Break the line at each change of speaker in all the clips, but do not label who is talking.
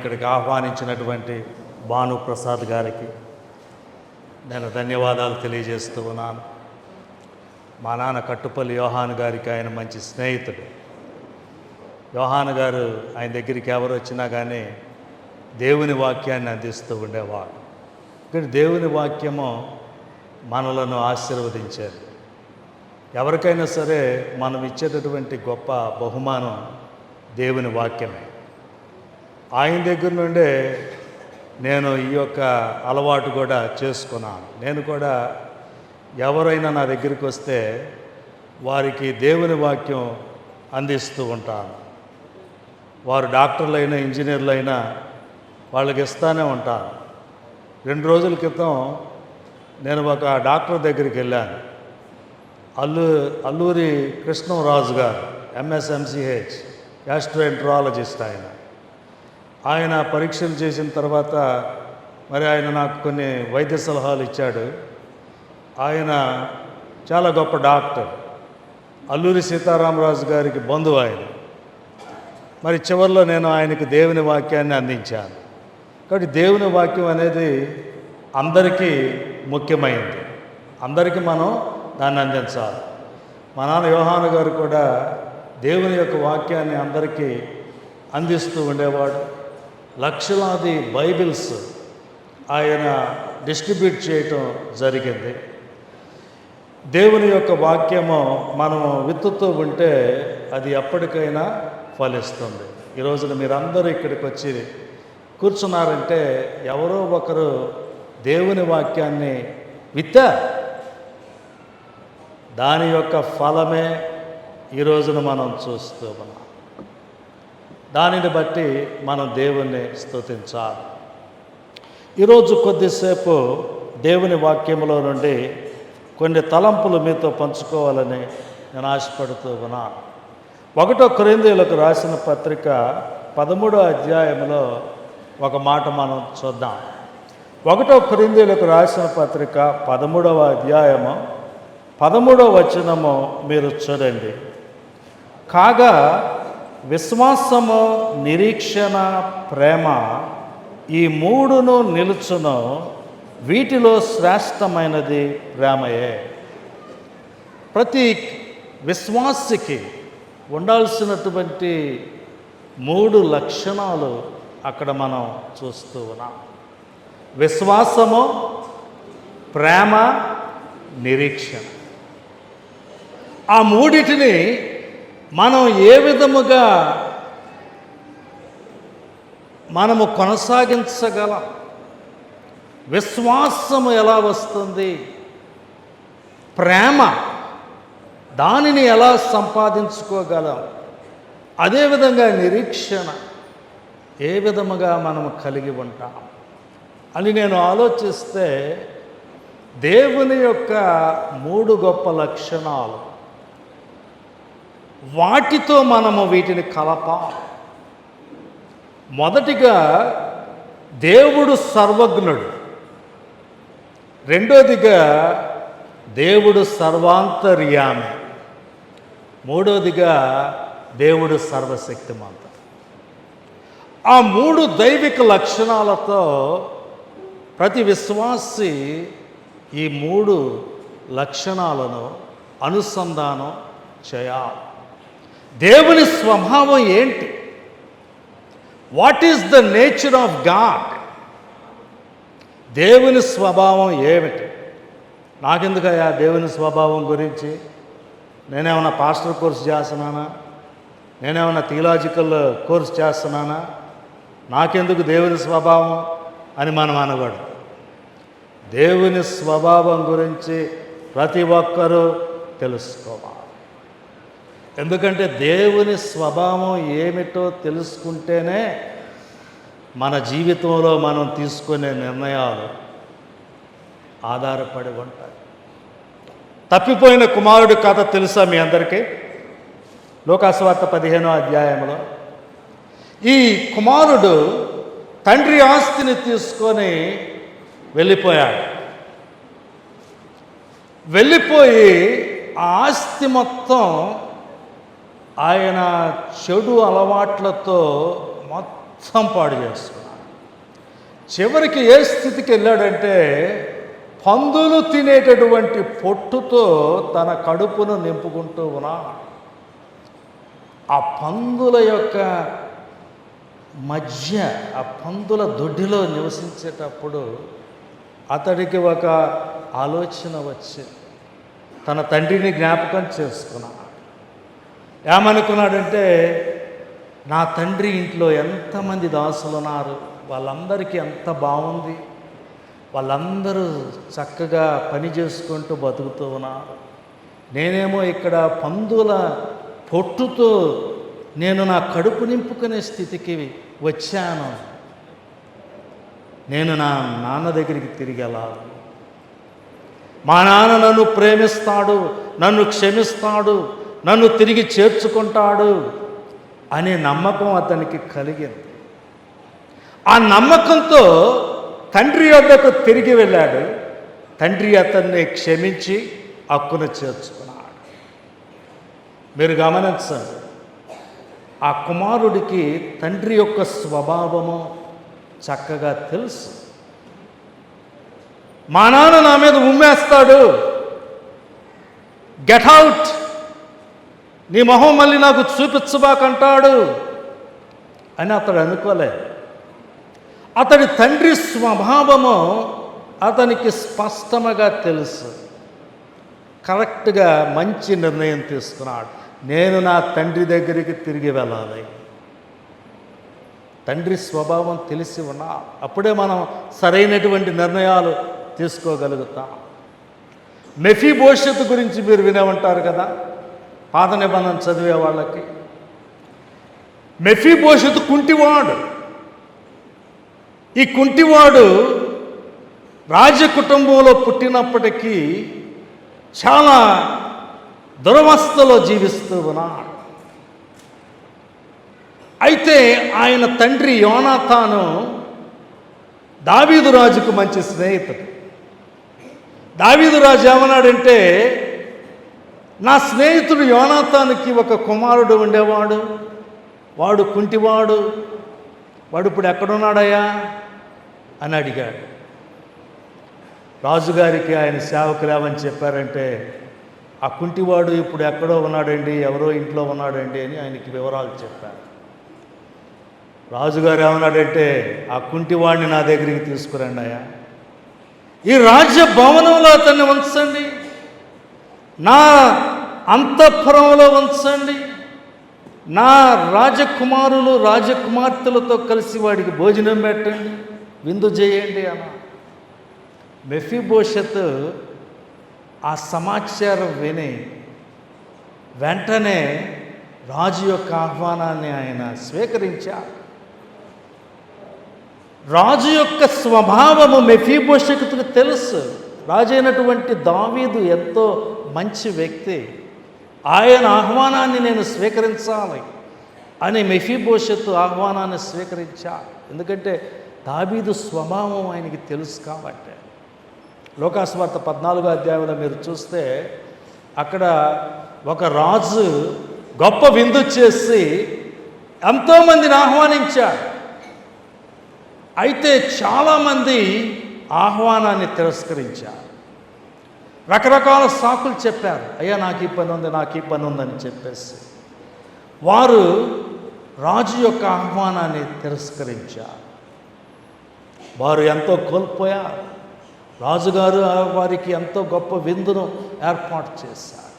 ఇక్కడికి ఆహ్వానించినటువంటి భాను ప్రసాద్ గారికి నేను ధన్యవాదాలు తెలియజేస్తూ ఉన్నాను. మా నాన్న కట్టుపల్లి యోహాన్ గారికి ఆయన మంచి స్నేహితుడు. యోహాన్ గారు ఆయన దగ్గరికి ఎవరు వచ్చినా కానీ దేవుని వాక్యాన్ని అందిస్తూ ఉండేవాడు. ఇక్కడ దేవుని వాక్యము మనలను ఆశీర్వదించారు ఎవరికైనా సరే మనం ఇచ్చేటటువంటి గొప్ప బహుమానం దేవుని వాక్యమే. ఆయన దగ్గర నుండే నేను ఈ యొక్క అలవాటు కూడా చేసుకున్నాను. నేను కూడా ఎవరైనా నా దగ్గరికి వస్తే వారికి దేవుని వాక్యం అందిస్తూ ఉంటాను. వారు డాక్టర్లైనా ఇంజనీర్లైనా వాళ్ళకి ఇస్తానే ఉంటాను. రెండు రోజుల క్రితం నేను ఒక డాక్టర్ దగ్గరికి వెళ్ళాను. అల్లు అల్లూరి కృష్ణరాజు గారు ఎంఎస్ఎంసిహెచ్ గ్యాస్ట్రోఎంట్రాలజిస్ట్ ఆయన. ఆయన పరీక్షలు చేసిన తర్వాత మరి ఆయన నాకు కొన్ని వైద్య సలహాలు ఇచ్చాడు. ఆయన చాలా గొప్ప డాక్టర్. అల్లూరి సీతారామరాజు గారికి బంధువు ఆయన. మరి చివరిలో నేను ఆయనకు దేవుని వాక్యాన్ని అందించాను. కాబట్టి దేవుని వాక్యం అనేది అందరికీ ముఖ్యమైనది. అందరికీ మనం దాన్ని అందించాలి. మా నాన్న యోహాను గారు కూడా దేవుని యొక్క వాక్యాన్ని అందరికీ అందిస్తూ ఉండేవాడు. లక్షలాది బైబిల్స్ ఆయన డిస్ట్రిబ్యూట్ చేయటం జరిగింది. దేవుని యొక్క వాక్యము మనం విత్తుతూ ఉంటే అది ఎప్పటికైనా ఫలిస్తుంది. ఈ రోజున మీరందరూ ఇక్కడికి వచ్చి కూర్చున్నారంటే ఎవరో ఒకరు దేవుని వాక్యాన్ని విత్త దాని యొక్క ఫలమే ఈ రోజున మనం చూస్తూ ఉన్నాం. దానిని బట్టి మనం దేవుణ్ణి స్తుతించాలి. ఈరోజు కొద్దిసేపు దేవుని వాక్యంలో నుండి కొన్ని తలంపులు మీతో పంచుకోవాలని నేను ఆశపడుతూ ఉన్నాను. ఒకటో కొరిందీలకు రాసిన పత్రిక పదమూడో అధ్యాయంలో ఒక మాట మనం చూద్దాం. ఒకటో కొరిందీలకు రాసిన పత్రిక పదమూడవ అధ్యాయము పదమూడవ వచనము మీరు చూడండి. కాగా విశ్వాసము నిరీక్షణ ప్రేమ ఈ మూడును నిలుచును. వీటిలో శ్రేష్టమైనది ప్రేమయే. ప్రతి విశ్వాసికి ఉండాల్సినటువంటి మూడు లక్షణాలు అక్కడ మనం చూస్తూ ఉన్నాం. విశ్వాసము ప్రేమ నిరీక్షణ. ఆ మూడిటిని మనం ఏ విధముగా మనము కొనసాగించగలం? విశ్వాసము ఎలా వస్తుంది? ప్రేమ దానిని ఎలా సంపాదించుకోగలం? అదేవిధంగా నిరీక్షణ ఏ విధముగా మనం కలిగి ఉంటాం? అని నేను ఆలోచిస్తే దేవుని యొక్క మూడు గొప్ప లక్షణాలు వాటితో మనము వీటిని కలప. మొదటిగా దేవుడు సర్వజ్ఞుడు. రెండోదిగా దేవుడు సర్వాంతర్యామి. మూడోదిగా దేవుడు సర్వశక్తిమంత ఆ మూడు దైవిక లక్షణాలతో ప్రతి విశ్వాసి ఈ మూడు లక్షణాలను అనుసంధానం చేయాలి. దేవుని స్వభావం ఏంటి? What is the nature of God దేవుని స్వభావం ఏమిటి? నాకెందుకయ్యా దేవుని స్వభావం గురించి? నేనేమైనా పాస్టర్ కోర్స్ చేస్తున్నానా? నేనేమైనా థియలాజికల్ కోర్స్ చేస్తున్నానా? నాకెందుకు దేవుని స్వభావం అని మనం అనకూడదు. దేవుని స్వభావం గురించి ప్రతి ఒక్కరూ తెలుసుకోవాలి. ఎందుకంటే దేవుని స్వభావం ఏమిటో తెలుసుకుంటేనే మన జీవితంలో మనం తీసుకునే నిర్ణయాలు ఆధారపడి ఉంటాయి. తప్పిపోయిన కుమారుడి కథ తెలుసా మీ అందరికీ? లోకాస్వార్త పదిహేనో అధ్యాయంలో. ఈ కుమారుడు తండ్రి ఆస్తిని తీసుకొని వెళ్ళిపోయాడు. వెళ్ళిపోయి ఆ ఆస్తి మొత్తం ఆయన చెడు అలవాట్లతో మొత్తం పాడు చేస్తున్నాడు. చివరికి ఏ స్థితికి వెళ్ళాడంటే పందులు తినేటటువంటి పొట్టుతో తన కడుపును నింపుకుంటూ ఉన్నాడు. ఆ పందుల యొక్క మధ్య ఆ పందుల దొడ్డిలో నివసించేటప్పుడు అతడికి ఒక ఆలోచన వచ్చింది. తన తండ్రిని జ్ఞాపకం చేసుకున్నాను ఏమనుకున్నాడంటే నా తండ్రి ఇంట్లో ఎంతమంది దాసులు ఉన్నారు వాళ్ళందరికీ ఎంత బాగుంది వాళ్ళందరూ చక్కగా పని చేసుకుంటూ బతుకుతూ ఉన్నారు. నేనేమో ఇక్కడ పందుల పొట్టుతో నేను నా కడుపు నింపుకునే స్థితికి వచ్చాను. నేను నా నాన్న దగ్గరికి తిరిగి వెళ్ళాలి. మా నాన్న నన్ను ప్రేమిస్తాడు నన్ను క్షమిస్తాడు నన్ను తిరిగి చేర్చుకుంటాడు అనే నమ్మకం అతనికి కలిగింది. ఆ నమ్మకంతో తండ్రి వద్దకు తిరిగి వెళ్ళాడు. తండ్రి అతన్ని క్షమించి హక్కును చేర్చుకున్నాడు. మీరు గమనించండి ఆ కుమారుడికి తండ్రి యొక్క స్వభావము చక్కగా తెలుసు. మా నాన్న నా మీద ఉమ్మేస్తాడు. గెట్ అవుట్ నీ మొహం మళ్ళీ నాకు చూపించబాకంటాడు అని అతడు అనుకోలే. అతడి తండ్రి స్వభావము అతనికి స్పష్టముగా తెలుసు. కరెక్ట్గా మంచి నిర్ణయం తీసుకున్నాడు. నేను నా తండ్రి దగ్గరికి తిరిగి వెళ్ళాలి. తండ్రి స్వభావం తెలిసి ఉన్నా అప్పుడే మనం సరైనటువంటి నిర్ణయాలు తీసుకోగలుగుతాం. మెఫీ భవిష్యత్తు గురించి మీరు వినే ఉంటారు కదా? పాత నిబంధన చదివే వాళ్ళకి. మెఫీ కుంటివాడు. ఈ కుంటివాడు రాజ కుటుంబంలో పుట్టినప్పటికీ చాలా దురవస్థలో జీవిస్తూ ఉన్నాడు. అయితే ఆయన తండ్రి యోనాథాను దావీదు రాజుకు మంచి స్నేహితుడు. దావీదు రాజు ఏమన్నాడంటే నా స్నేహితుడు యోనాతానికి ఒక కుమారుడు ఉండేవాడు. వాడు కుంటివాడు. వాడు ఇప్పుడు ఎక్కడున్నాడయ్యా? అని అడిగాడు. రాజుగారికి ఆయన సేవకులు ఏమని చెప్పారంటే ఆ కుంటివాడు ఇప్పుడు ఎక్కడో ఉన్నాడండి? ఎవరో ఇంట్లో ఉన్నాడండి? అని ఆయనకి వివరాలు చెప్పారు. రాజుగారు ఏమన్నాడంటే ఆ కుంటివాడిని నా దగ్గరికి తీసుకురండి అయ్యా. ఈ రాజ్య భవనంలో అతన్ని ఉంచండి. నా అంతఃపురంలో ఉంచండి. నా రాజకుమారులు రాజకుమార్తెలతో కలిసి వాడికి భోజనం పెట్టండి విందు చేయండి అన్న. మెఫీభూషత్ ఆ సమాచారం విని వెంటనే రాజు యొక్క ఆహ్వానాన్ని ఆయన స్వీకరించారు. రాజు యొక్క స్వభావము మెఫీభూషకుతుకు తెలుసు. రాజైనటువంటి దావీదు ఎంతో మంచి వ్యక్తి. ఆయన ఆహ్వానాన్ని నేను స్వీకరించాలి అని మెఫీభూషత్తు ఆహ్వానాన్ని స్వీకరించా ఎందుకంటే దావీదు స్వభావం ఆయనకి తెలుసు కాబట్టి. లోకాస్వార్త పద్నాలుగో అధ్యాయంలో మీరు చూస్తే అక్కడ ఒక రాజు గొప్ప విందు చేసి ఎంతోమందిని ఆహ్వానించాడు. అయితే చాలామంది ఆహ్వానాన్ని తిరస్కరించారు. రకరకాల సాకులు చెప్పారు. అయ్యా నాకు ఈ పని ఉంది నాకు ఈ పని ఉందని చెప్పేసి. వారు రాజు యొక్క ఆహ్వానాన్ని తిరస్కరించారు. వారు ఎంతో కోల్పోయారు. రాజుగారు వారికి ఎంతో గొప్ప విందును ఏర్పాటు చేశారు.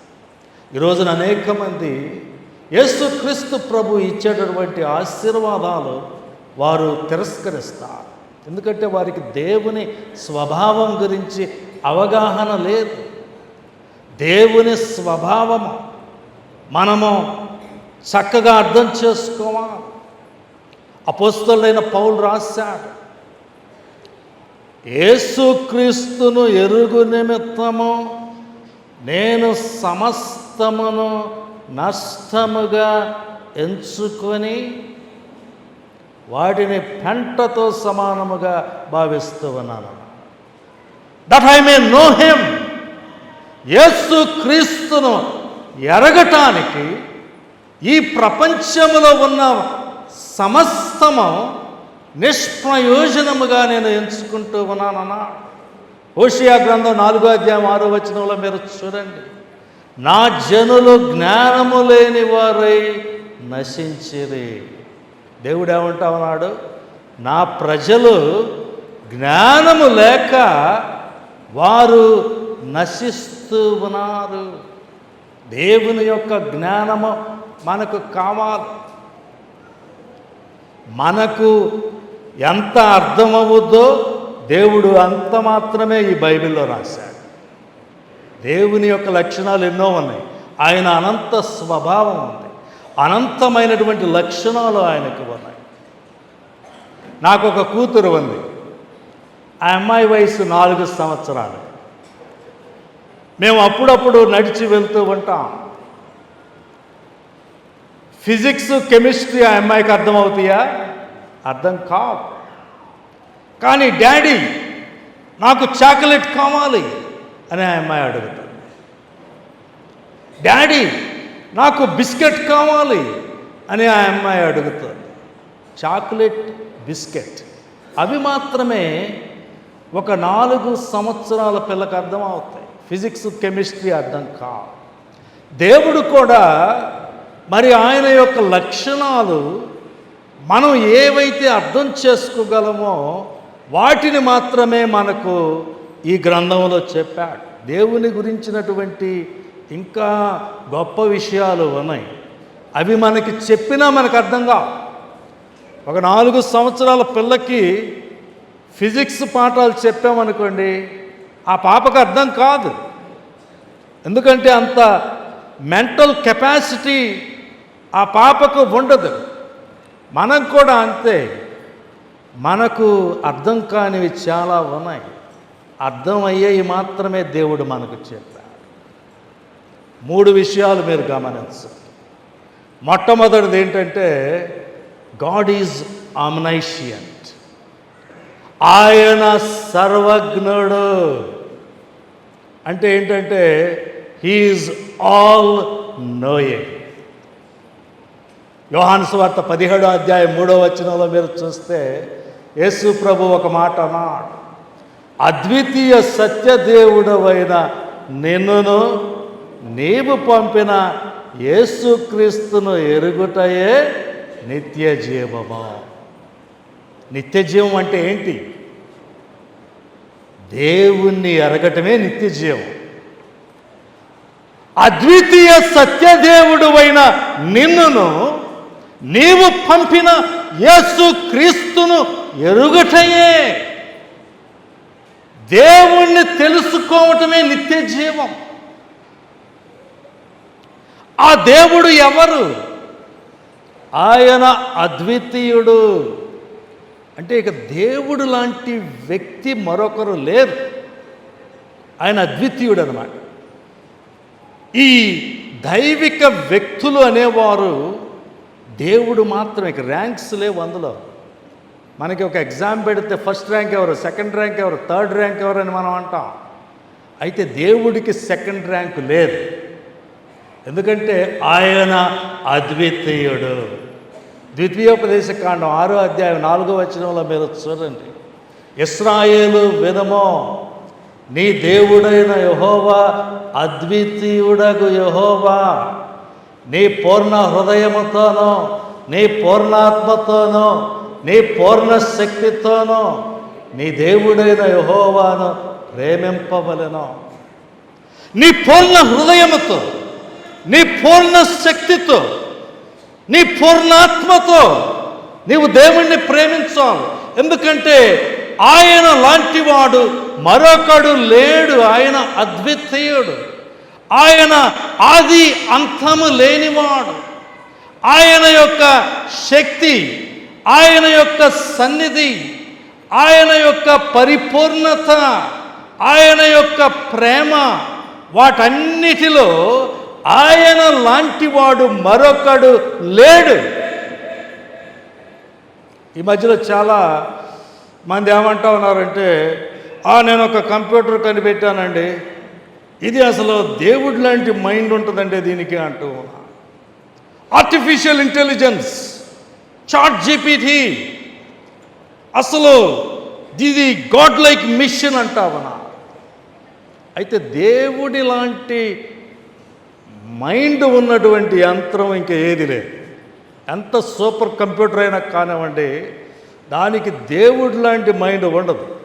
ఈరోజున అనేక మంది యేసుక్రీస్తు ప్రభు ఇచ్చేటటువంటి ఆశీర్వాదాలు వారు తిరస్కరిస్తారు. ఎందుకంటే వారికి దేవుని స్వభావం గురించి అవగాహన లేదు. దేవుని స్వభావము మనము చక్కగా అర్థం చేసుకోవాలి. అపోస్తులైన పౌలు రాశాడు యేసుక్రీస్తును ఎరుగు నిమిత్తము నేను సమస్తమును నష్టముగా ఎంచుకొని వాటిని పెంటతో సమానముగా భావిస్తూ ఉన్నాను that I may know him యేసు క్రీస్తును ఎరగటానికి ఈ ప్రపంచంలో ఉన్న సమస్తము నిష్ప్రయోజనముగా నేను ఎంచుకుంటూ ఉన్నానన్నా. ఓషియా గ్రంథం నాలుగో అధ్యాయం ఆరో వచనంలో మీరు చూడండి. నా జనులు జ్ఞానము లేని వారై నశించిరి. దేవుడు ఏమంటా ఉన్నాడు నా ప్రజలు జ్ఞానము లేక వారు నశిస్తూ ఉన్నారు. దేవుని యొక్క జ్ఞానము మనకు కావాలి. మనకు ఎంత అర్థమవుద్దో దేవుడు అంత మాత్రమే ఈ బైబిల్లో రాశాడు. దేవుని యొక్క లక్షణాలు ఎన్నో ఉన్నాయి. ఆయన అనంత స్వభావం ఉంది. అనంతమైనటువంటి లక్షణాలు ఆయనకు ఉన్నాయి. నాకు ఒక కూతురు ఉంది. ఆ అమ్మాయి వయసు నాలుగు సంవత్సరాలు. మేము అప్పుడప్పుడు నడిచి వెళ్తూ ఉంటాం. ఫిజిక్స్ కెమిస్ట్రీ ఆ అమ్మాయికి అర్థమవుతాయా? అర్థం కావు కానీ డాడీ నాకు చాక్లెట్ కావాలి అని ఆ అమ్మాయి అడుగుతుంది. డాడీ నాకు బిస్కెట్ కావాలి అని ఆ అమ్మాయి అడుగుతుంది. Chocolate biscuit. అవి మాత్రమే ఒక నాలుగు సంవత్సరాల పిల్లకి అర్థం అవుతాయి. ఫిజిక్స్ కెమిస్ట్రీ అర్థం కా దేవుడు కూడా మరి ఆయన యొక్క లక్షణాలు మనం ఏవైతే అర్థం చేసుకోగలమో వాటిని మాత్రమే మనకు ఈ గ్రంథంలో చెప్పాడు. దేవుని గురించినటువంటి ఇంకా గొప్ప విషయాలు ఉన్నాయి. అవి మనకి చెప్పినా మనకు అర్థం కావు. ఒక నాలుగు సంవత్సరాల పిల్లకి ఫిజిక్స్ పాఠాలు చెప్పామనుకోండి ఆ పాపకు అర్థం కాదు. ఎందుకంటే అంత మెంటల్ కెపాసిటీ ఆ పాపకు ఉండదు. మనం కూడా అంతే. మనకు అర్థం కానివి చాలా ఉన్నాయి. అర్థమయ్యేవి మాత్రమే దేవుడు మనకు చెప్పారు మూడు విషయాలు మీరు గమనించాలి మొట్టమొదటిది ఏంటంటే గాడ్ ఈజ్ ఆమ్నైషియంట్ ఆయన సర్వజ్ఞుడు. అంటే ఏంటంటే హీఈస్ ఆల్ నోయింగ్ యోహాను స్వార్త పదిహేడో అధ్యాయం మూడో వచనంలో మీరు చూస్తే యేసు ప్రభు ఒక మాట అన్నాడు అద్వితీయ సత్యదేవుడవైన నిన్నును నీవు పంపిన యేసుక్రీస్తును ఎరుగుటయే నిత్య జీవము. నిత్య జీవం అంటే ఏంటి? దేవుణ్ణి ఎరగటమే నిత్య జీవం. అద్వితీయ సత్యదేవుడు అయిన నిన్నును నీవు పంపిన యేసు క్రీస్తును ఎరుగటయే. దేవుణ్ణి తెలుసుకోవటమే నిత్య జీవం. ఆ దేవుడు ఎవరు? ఆయన అద్వితీయుడు. అంటే ఇక దేవుడు లాంటి వ్యక్తి మరొకరు లేరు. ఆయన అద్వితీయుడు అనమాట ఈ దైవిక వ్యక్తులు అనేవారు దేవుడు మాత్రం ఇక ర్యాంక్స్ లేవు అందులో. మనకి ఒక ఎగ్జామ్ పెడితే ఫస్ట్ ర్యాంక్ ఎవరు సెకండ్ ర్యాంక్ ఎవరు థర్డ్ ర్యాంక్ ఎవరు అని మనం అంటాం. అయితే దేవుడికి సెకండ్ ర్యాంక్ లేదు. ఎందుకంటే ఆయన అద్వితీయుడు. ద్వితీయోపదేశ కాండం ఆరో అధ్యాయం నాలుగో వచనంలో మీరు చూడండి. ఇస్రాయేలు వినమో నీ దేవుడైన యహోవా అద్వితీయుడగు యహోవా. నీ పూర్ణ హృదయముతోనో నీ పూర్ణాత్మతోనో నీ పూర్ణ శక్తితోనో నీ దేవుడైన యహోవాను ప్రేమింపవలెనో. నీ పూర్ణ హృదయముతో నీ పూర్ణ శక్తితో నీ పూర్ణాత్మతో నీవు దేవుణ్ణి ప్రేమించాలి ఎందుకంటే ఆయన లాంటివాడు మరొకడు లేడు ఆయన అద్వితీయుడు. ఆయన ఆది అంతము లేనివాడు. ఆయన యొక్క శక్తి ఆయన యొక్క సన్నిధి ఆయన యొక్క పరిపూర్ణత ఆయన యొక్క ప్రేమ వాటన్నిటిలో ఆయన లాంటివాడు మరొకడు లేడు. ఈ మధ్యలో చాలా మంది ఏమంటా ఉన్నారంటే "ఆ, నేను ఒక కంప్యూటర్ కనిపెట్టానండి. ఇది అసలు దేవుడి లాంటి మైండ్ ఉంటుందండి దీనికి అంటూ ఆర్టిఫిషియల్ ఇంటెలిజెన్స్ చాట్ జీపీటీ అసలు ఇది గాడ్ లైక్ మిషన్ అంటావనా అయితే దేవుడి లాంటి మైండ్ ఉన్నటువంటి యంత్రం ఇంకా ఏది లేదు. ఎంత సూపర్ కంప్యూటర్ అయినా కానివ్వండి దానికి దేవుడు లాంటి మైండ్ ఉండదు.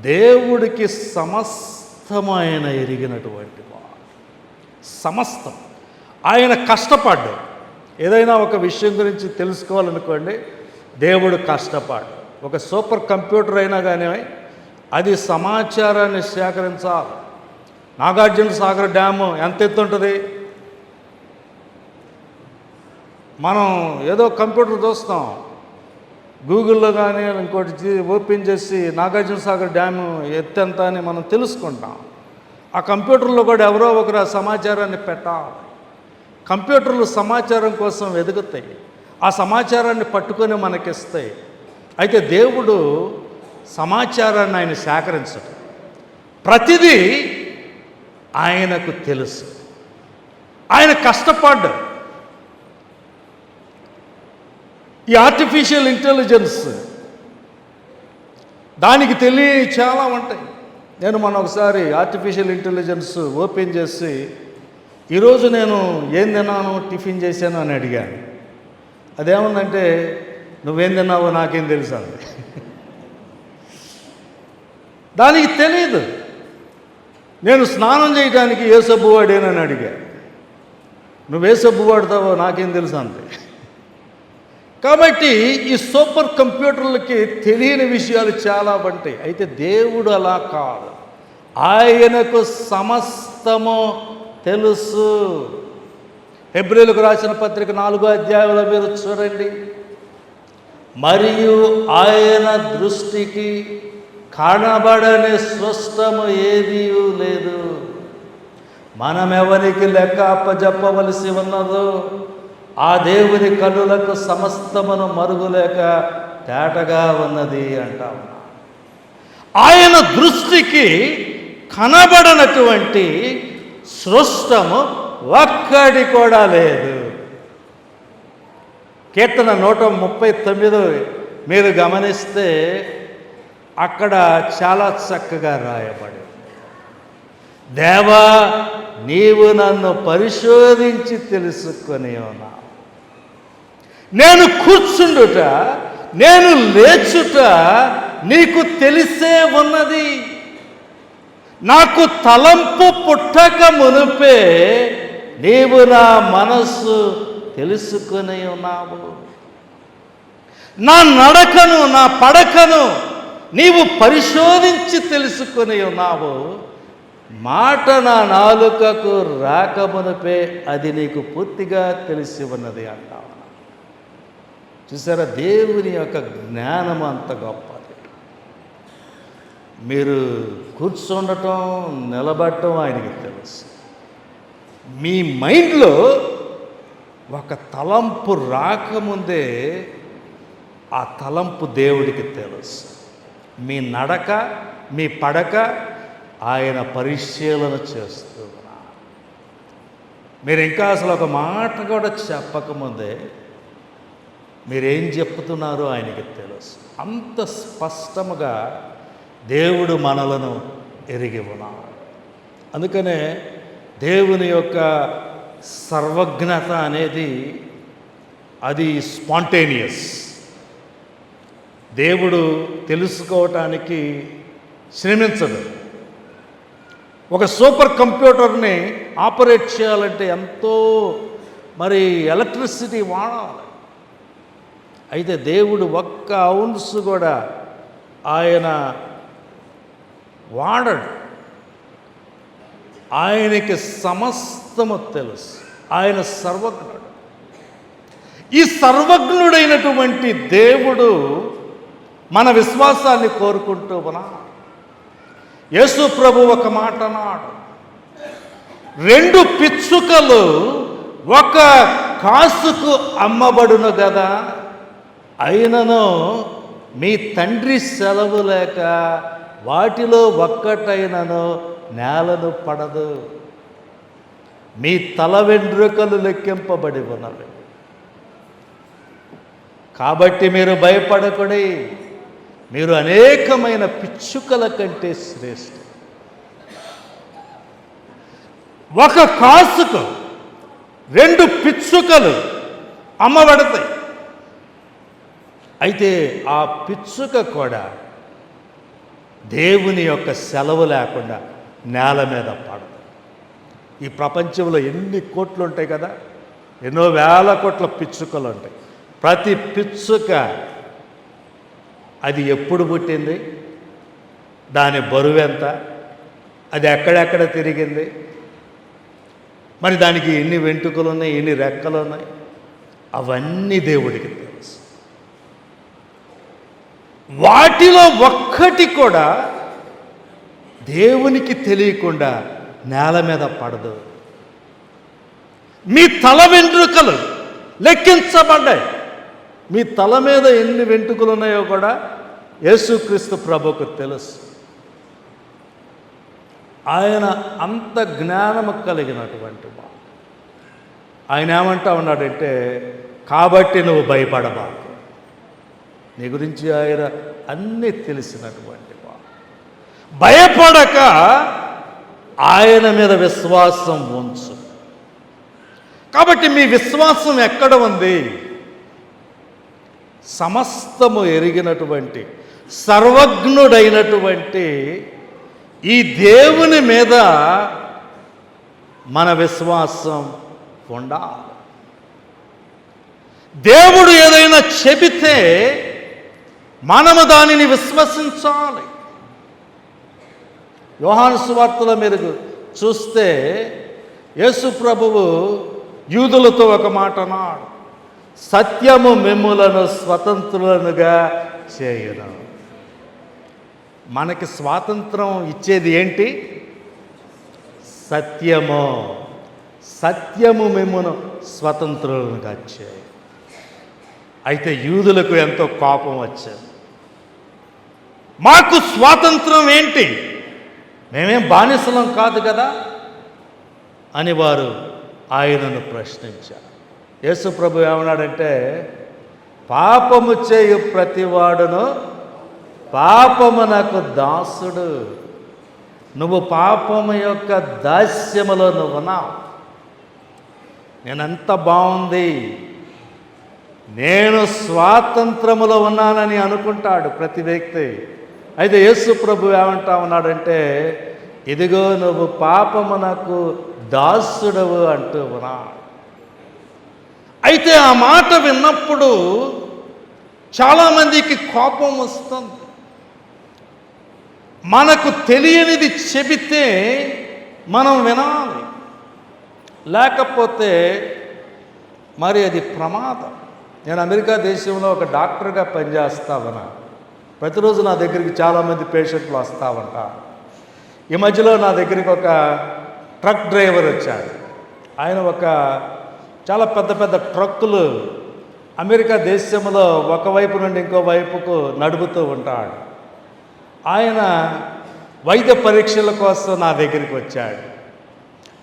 దేవుడికి సమస్తమైన ఎరిగినటువంటి వాడు. సమస్తం. ఆయన కష్టపడ్డు ఏదైనా ఒక విషయం గురించి తెలుసుకోవాలనుకోండి దేవుడు కష్టపడ్డు ఒక సూపర్ కంప్యూటర్ అయినా కానీ అది సమాచారాన్ని సేకరించాలి. నాగార్జున సాగర్ డ్యాము ఎంత ఎత్తు ఉంటుంది? మనం ఏదో కంప్యూటర్ చూస్తాం. గూగుల్లో కానీ ఇంకోటి ఓపెన్ చేసి నాగార్జున సాగర్ డ్యాము ఎత్తు ఎంత అని మనం తెలుసుకుంటాం. ఆ కంప్యూటర్లో కూడా ఎవరో ఒకరు ఆ సమాచారాన్ని పెట్టాలి. కంప్యూటర్లు సమాచారం కోసం వెతుకుతాయి. ఆ సమాచారాన్ని పట్టుకొని మనకిస్తాయి. అయితే దేవుడు సమాచారాన్ని ఆయన సేకరించడు. ప్రతిదీ ఆయనకు తెలుసు. ఆయన కష్టపడ్డు ఈ ఆర్టిఫిషియల్ ఇంటెలిజెన్స్ దానికి తెలియ చాలా ఉంటాయి. నేను మొన్న ఒకసారి ఆర్టిఫిషియల్ ఇంటెలిజెన్స్ ఓపెన్ చేసి ఈరోజు నేను ఏం తిన్నాను టిఫిన్ చేశాను అని అడిగాను. అదేముందంటే నువ్వేం తిన్నావో నాకేం తెలుసా దానికి తెలియదు. నేను స్నానం చేయడానికి ఏ సబ్బు వాడేనని అడిగా. నువ్వు ఏ సబ్బు వాడతావో నాకేం తెలుసు అంతే కాబట్టి ఈ సూపర్ కంప్యూటర్లకి తెలియని విషయాలు చాలా ఉంటాయి. అయితే దేవుడు అలా కాదు. ఆయనకు సమస్తము తెలుసు. హెబ్రిలకు రాసిన పత్రిక నాలుగో అధ్యాయంలో మీరు చూడండి. మరియు ఆయన దృష్టికి కనబడని స్వస్థము ఏదీ లేదు. మనమెవరికి లెక్క అప్పజెప్పవలసి ఉన్నదో ఆ దేవుని కనులకు సమస్తమును మరుగులేక తేటగా ఉన్నది అంటాం ఆయన దృష్టికి కనబడనటువంటి సృష్టము ఒక్కడి కూడా లేదు. కీర్తన నూట ముప్పై తొమ్మిది మీరు గమనిస్తే అక్కడ చాలా చక్కగా రాయబడి దేవా నీవు నన్ను పరిశోధించి తెలుసుకొని ఉన్నా నేను కూర్చుండుట నేను లేచుట నీకు తెలిసే ఉన్నది. నాకు తలంపు పుట్టక మునుపే నీవు నా మనస్సు తెలుసుకొని ఉన్నావు నా నడకను నా పడకను నీవు పరిశోధించి తెలుసుకొని ఉన్నావు. మాట నా నాలుకకు రాకమునపే అది నీకు పూర్తిగా తెలిసి ఉన్నది అంటావు. చూసారా? దేవుని యొక్క జ్ఞానం అంత గొప్పది. మీరు కూర్చుండటం నిలబడటం ఆయనకి తెలుసు. మీ మైండ్లో ఒక తలంపు రాకముందే ఆ తలంపు దేవుడికి తెలుసు. మీ నడక మీ పడక ఆయన పరిశీలన చేస్తున్నా. మీరు ఇంకా అసలు ఒక మాట కూడా చెప్పకముందే మీరేం చెప్తున్నారో ఆయనకి తెలుసు. అంత స్పష్టముగా దేవుడు మనలను ఎరిగి ఉన్నాడు. అందుకనే దేవుని యొక్క సర్వజ్ఞత అనేది అది స్పాంటేనియస్. దేవుడు తెలుసుకోవటానికి శ్రమించడు ఒక సూపర్ కంప్యూటర్ని ఆపరేట్ చేయాలంటే ఎంతో మరి ఎలక్ట్రిసిటీ వాడాలి. అయితే దేవుడు ఒక్క అవున్స్ కూడా ఆయన వాడడు. ఆయనకి సమస్తము తెలుసు. ఆయన సర్వజ్ఞుడు. ఈ సర్వజ్ఞుడైనటువంటి దేవుడు మన విశ్వాసాన్ని కోరుకుంటూ ఉన్నా యేసు ప్రభు ఒక మాట అన్నాడు. రెండు పిచ్చుకలు ఒక కాసుకు అమ్మబడును కదా అయినను మీ తండ్రి సెలవు లేక వాటిలో ఒక్కటైనను నేలను పడదు. మీ తల వెండ్రుకలు లెక్కింపబడి ఉన్నవి. కాబట్టి మీరు భయపడకుడి. మీరు అనేకమైన పిచ్చుకల కంటే శ్రేష్ఠ. ఒక కాసుకు రెండు పిచ్చుకలు అమ్మబడతాయి. అయితే ఆ పిచ్చుక కూడా దేవుని యొక్క సెలవు లేకుండా నేల మీద పడదు. ఈ ప్రపంచంలో ఎన్ని కోట్లు ఉంటాయి కదా? ఎన్నో వేల కోట్ల పిచ్చుకలు ఉంటాయి. ప్రతి పిచ్చుక అది ఎప్పుడు పుట్టింది? దాని బరువు ఎంత? అది ఎక్కడెక్కడ తిరిగింది? మరి దానికి ఎన్ని వెంట్రుకలు ఉన్నాయి ఎన్ని రెక్కలు ఉన్నాయి అవన్నీ దేవుడికి తెలుసు. వాటిలో ఒక్కటి కూడా దేవునికి తెలియకుండా నేల మీద పడదు. మీ తల వెంట్రుకలు లెక్కించబడ్డాయి. మీ తల మీద ఎన్ని వెంట్రుకలు ఉన్నాయో కూడా యేసుక్రీస్తు ప్రభుకు తెలుసు. ఆయన అంత జ్ఞానము కలిగినటువంటి వాడు. ఆయన ఏమంటా ఉన్నాడంటే కాబట్టి నువ్వు భయపడబాకు. నీ గురించి ఆయన అన్నీ తెలిసినటువంటి వాడు. భయపడక ఆయన మీద విశ్వాసం ఉంచు. కాబట్టి మీ విశ్వాసం ఎక్కడ ఉంది? సమస్తము ఎరిగినటువంటి సర్వజ్ఞుడైనటువంటి ఈ దేవుని మీద మన విశ్వాసం ఉండాలి. దేవుడు ఏదైనా చెబితే మనము దానిని విశ్వసించాలి. యోహాను సువార్తలో మీరు చూస్తే యేసు ప్రభువు యూదులతో ఒక మాట అన్నాడు. సత్యము మిమ్ములను స్వతంత్రులనుగా చేయను. మనకి స్వాతంత్రం ఇచ్చేది ఏంటి? సత్యము. సత్యము మిమ్మును స్వతంత్రులుగా చేయ అయితే యూదులకు ఎంతో కోపం వచ్చింది. మాకు స్వాతంత్రం ఏంటి? మేమేం బానిసలం కాదు కదా? అని వారు ఆయనను ప్రశ్నించారు. యేసుప్రభు ఏమన్నాడంటే పాపము చేయు ప్రతివాడును పాపమునకు దాసుడు. నువ్వు పాపము యొక్క దాస్యములో నువ్వు ఉన్నావు నేనంత బాగుంది నేను స్వాతంత్రములో ఉన్నానని అనుకుంటాడు ప్రతి వ్యక్తి. అయితే యేసు ప్రభు ఏమంటా ఉన్నాడంటే ఇదిగో నువ్వు పాపమునకు దాసుడవు అంటూ ఉన్నావు అయితే ఆ మాట విన్నప్పుడు చాలామందికి కోపం వస్తుంది. మనకు తెలియనిది చెబితే మనం వినాలి. లేకపోతే మరి అది ప్రమాదం. నేను అమెరికా దేశంలో ఒక డాక్టర్గా పనిచేస్తా ఉన్నా ప్రతిరోజు నా దగ్గరికి చాలామంది పేషెంట్లు వస్తూ ఉంటారు ఈ మధ్యలో నా దగ్గరికి ఒక ట్రక్ డ్రైవర్ వచ్చాడు. ఆయన ఒక చాలా పెద్ద పెద్ద ట్రక్కులు అమెరికా దేశంలో ఒకవైపు నుండి ఇంకో వైపుకు నడుపుతూ ఉంటాడు. ఆయన వైద్య పరీక్షల కోసం నా దగ్గరికి వచ్చాడు.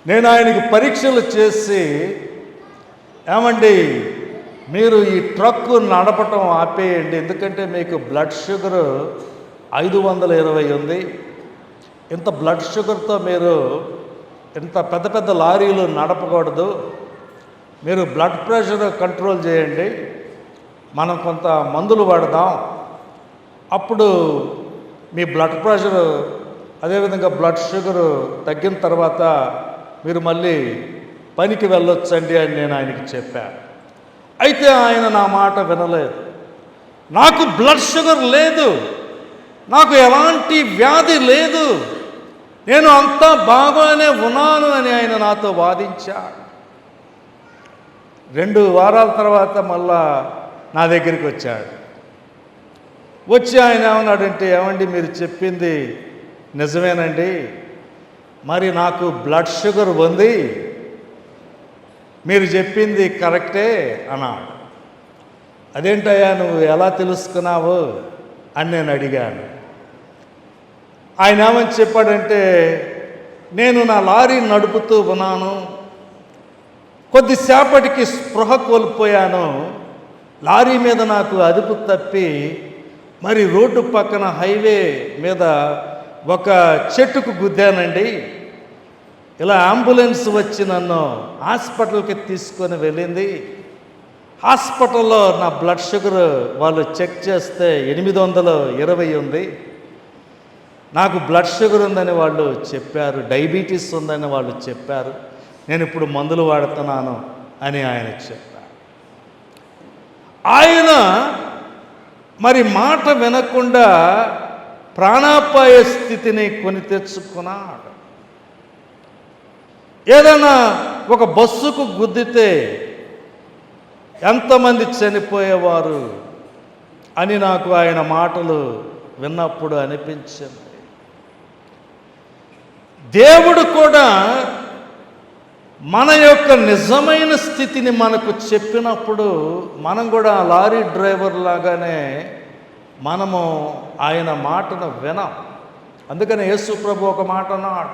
నేను ఆయనకి పరీక్షలు చేసి ఏమండి మీరు ఈ ట్రక్ నడపటం ఆపేయండి ఎందుకంటే మీకు బ్లడ్ షుగర్ ఐదు వందల ఇరవై ఉంది. ఇంత బ్లడ్ షుగర్తో మీరు ఇంత పెద్ద పెద్ద లారీలు నడపకూడదు. మీరు బ్లడ్ ప్రెషర్ కంట్రోల్ చేయండి. మనం కొంత మందులు వాడదాం. అప్పుడు మీ బ్లడ్ ప్రెషర్ అదేవిధంగా బ్లడ్ షుగర్ తగ్గిన తర్వాత మీరు మళ్ళీ పనికి వెళ్ళొచ్చండి అని నేను ఆయనకి చెప్పాను అయితే ఆయన నా మాట వినలేదు. నాకు బ్లడ్ షుగర్ లేదు. నాకు ఎలాంటి వ్యాధి లేదు. నేను అంతా బాగానే ఉన్నాను అని ఆయన నాతో వాదించాడు. రెండు వారాల తర్వాత మళ్ళా నా దగ్గరికి వచ్చాడు. వచ్చి ఆయన ఏమన్నాడంటే ఏమండి మీరు చెప్పింది నిజమేనండి. మరి నాకు బ్లడ్ షుగర్ ఉంది. మీరు చెప్పింది కరెక్టే అన్నాడు. అదేంటయ్యా నువ్వు ఎలా తెలుసుకున్నావు? అని నేను అడిగాను. ఆయన ఏమని చెప్పాడంటే నేను నా లారీ నడుపుతూ ఉన్నాను. కొద్దిసేపటికి స్పృహ కోల్పోయాను. లారీ మీద నాకు అదుపు తప్పి మరి రోడ్డు పక్కన హైవే మీద ఒక చెట్టుకు గుద్దానండి. ఇలా అంబులెన్స్ వచ్చి నన్ను హాస్పిటల్కి తీసుకొని వెళ్ళింది. హాస్పిటల్లో నా బ్లడ్ షుగర్ వాళ్ళు చెక్ చేస్తే ఎనిమిది వందల ఇరవై ఉంది. నాకు బ్లడ్ షుగర్ ఉందని వాళ్ళు చెప్పారు డయాబెటీస్ ఉందని వాళ్ళు చెప్పారు. నేను ఇప్పుడు మందులు వాడుతున్నాను అని ఆయన చెప్పారు ఆయన మరి మాట వినకుండా ప్రాణాపాయ స్థితిని కొని తెచ్చుకున్నాడు. ఏదైనా ఒక బస్సుకు గుద్దితే ఎంతమంది చనిపోయేవారు అని నాకు ఆయన మాటలు విన్నప్పుడు అనిపించింది. దేవుడు కూడా మన యొక్క నిజమైన స్థితిని మనకు చెప్పినప్పుడు మనం కూడా ఆ లారీ డ్రైవర్ లాగానే మనము ఆయన మాటను వినం. అందుకని యేసు ప్రభు ఒక మాట అన్నాడు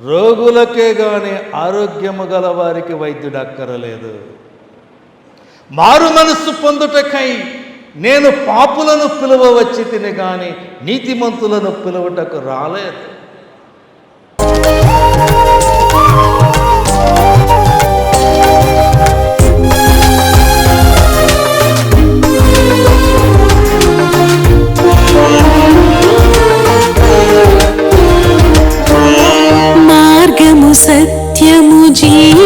రోగులకే కానీ ఆరోగ్యము గల వారికి వైద్యుడు అక్కరలేదు. మారు మనస్సు పొందుటకై నేను పాపులను పిలువవచ్చి తిని కానీ నీతిమంతులను పిలువటకు రాలేదు. सत्यमुजीव